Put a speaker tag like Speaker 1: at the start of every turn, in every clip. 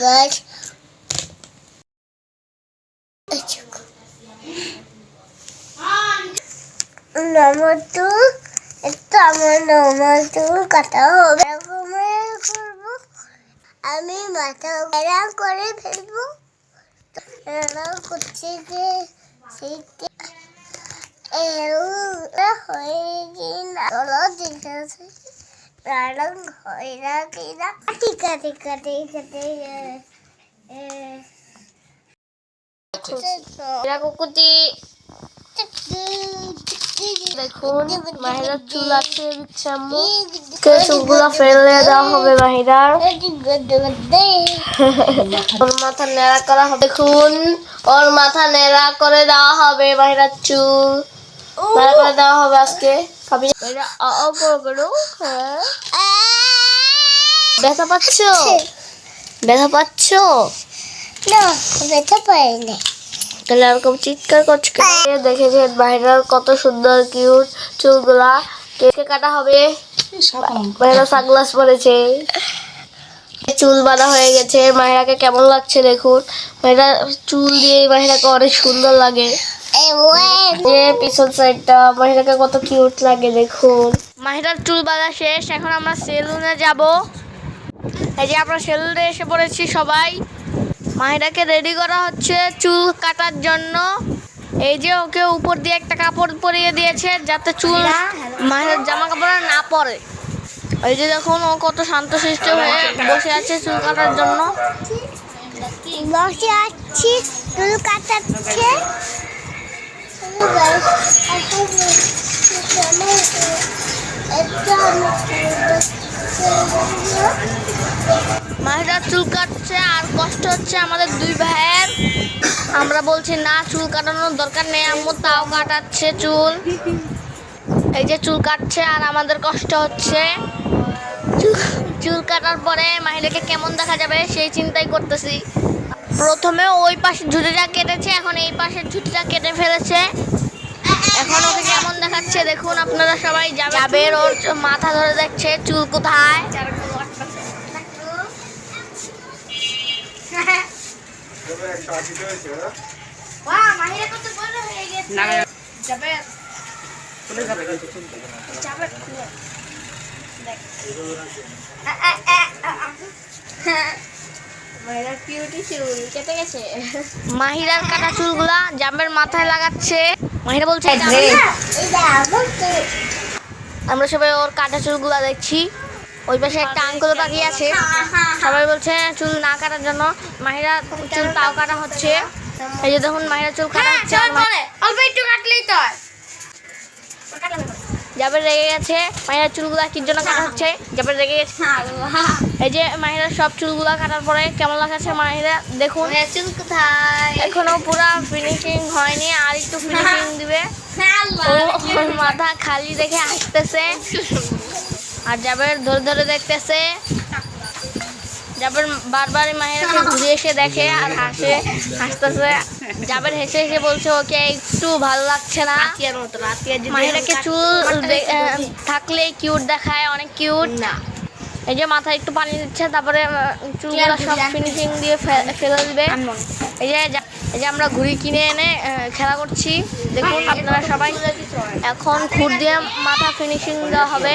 Speaker 1: গাছ নমতু একটু আমার নমতু কাটা হবে করব আমি মাথা এরা করে ফেলব এরা করছে যে সেইটা হয়ে কিনা চলো
Speaker 2: দেখুন মাহিরার চুল আছে দিচ্ছে আম্মু কে চুলগুলো ফেলে দেওয়া হবে মাহিরার ওর মাথা নেড়া করা হবে দেখুন ওর মাথা নেড়া করে দেওয়া হবে মাহিরার চুল নেড়া করে দেওয়া হবে আজকে হ্যাঁ। ব্যথা পাচ্ছ? ব্যথা পাচ্ছ?
Speaker 1: না ব্যথা
Speaker 2: তাহলে এরকম চিৎকার করছে? দেখেছেন বাইরের কত সুন্দর কিউট চুলগুলা। কেটে কাটা হবে? বাইরে সানগ্লাস পরেছে। চুল বাঁধা হয়ে গেছে। মাহিরাকে কেমন লাগছে দেখুন। মাহিরা চুল দিয়ে মাহিরাকে অনেক সুন্দর লাগে। যে পিছন সাইডটা মাহিরাকে কত কিউট লাগে দেখুন। মাহিরার চুল বাঁধা শেষ এখন আমরা সেলুনে যাব। এই যে আমরা সেলুনে এসে পড়েছি সবাই। মাহিরাকে রেডি করা হচ্ছে চুল কাটার জন্য। এই যে ওকে উপর দিয়ে একটা কাপড় পরিয়ে দিয়েছে যাতে চুল মাহিরার জামা কাপড় না পরে। এই যে দেখুন ও কত শান্ত শান্তশিষ্ট হয়ে বসে আছে চুল কাটার জন্য।
Speaker 1: বসে আছি চুল কাটাচ্ছে।
Speaker 2: মাহিরার চুল কাটছে আর কষ্ট হচ্ছে আমাদের দুই ভাইয়ের। আমরা বলছি না চুল কাটানোর দরকার নেই আম্মু তাও কাটাচ্ছে চুল। এই যে চুল কাটছে আর আমাদের কষ্ট হচ্ছে। চুল- চুল কাটার পরে মাহিরাকে কেমন দেখা যাবে সেই চিন্তাই করতেছি। প্রথমে ওই পাশে ঝুঁটিটা কেটেছে এখন এই পাশের ঝুঁটিটা কেটে ফেলেছে। এখন ওকে কেমন দেখাচ্ছে দেখুন আপনারা সবাই যাবে। যাবের ওর মাথা ধরে দেখছে চুল কোথায়? মাহিরার কাটা চুলগুলা জামের মাথায় লাগাচ্ছে। মাহিরা বলছে আমরা সবাই ওর কাটা চুলগুলা দেখছি। ওই পাশে একটা আঙ্কেল তাকিয়ে আছে। সবাই বলছে চুল না কাটার জন্য মাহিরা চুল তাও কাটা হচ্ছে। এই যে দেখুন মাহিরা চুল কাটা হচ্ছে
Speaker 1: অল্প একটু কাটলেই তো
Speaker 2: জাবের রেগে গেছে মাহিরার চুলগুলা কির জন্য কাটা হচ্ছে? জাবের রেগে গেছে। এই যে মাহিরার সব চুলগুলা কাটার পরে কেমন লাগাচ্ছে মাহিরা? দেখুন।
Speaker 1: চুল কোথায়?
Speaker 2: এখনও পুরো ফিনিশিং হয়নি আর একটু ফিনিশিং দিবে। মাথা খালি দেখে হাসতেছে। আর জাবের ধরে ধরে দেখতেছে। জাবের বারবার মাহিরাকে ঘুরে এসে দেখে আর হাসে হাসতেছে। জাবের হেসে হেসে বলছে ওকে একটু ভালো লাগছে না। মাহিরাকে চুল থাকলে কিউট দেখায় অনেক কিউট না। এই যে মাথায় একটু পানি দিচ্ছে তারপরে চুলগুলো সব ফিনিশিং দিয়ে ফেলে দিবে। এই যে এই যে আমরা ঘুড়ি কিনে এনে খেলা করছি। দেখুন আপনারা সবাই এখন খুর দিয়ে মাথা ফিনিশিং দেওয়া হবে।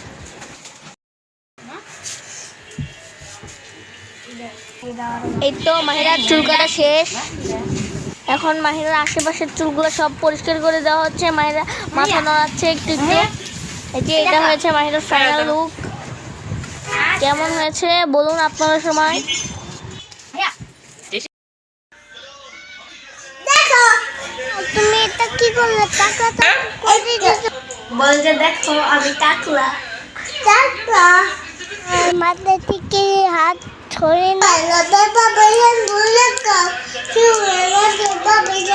Speaker 1: এই
Speaker 2: তো মাহিরার চুল কাটা শেষ। এখন মাহিরার আশেপাশের চুলগুলো সব পরিষ্কার করে দেওয়া হচ্ছে। মাহিরা মাথা নড়াচ্ছে একটু একটু। এই যে এটা হয়েছে মাহিরার ফাইনাল লুক কেমন হয়েছে বলুন আপনারা সময়
Speaker 1: দেখো তুমি এটা কি করলে? টাকা তো করে দিছো
Speaker 2: বলছে দেখো আমি টাকলা।
Speaker 1: টাকা মাথা থেকে হাত 我是奶龙爸爸认不认可是我的爸爸认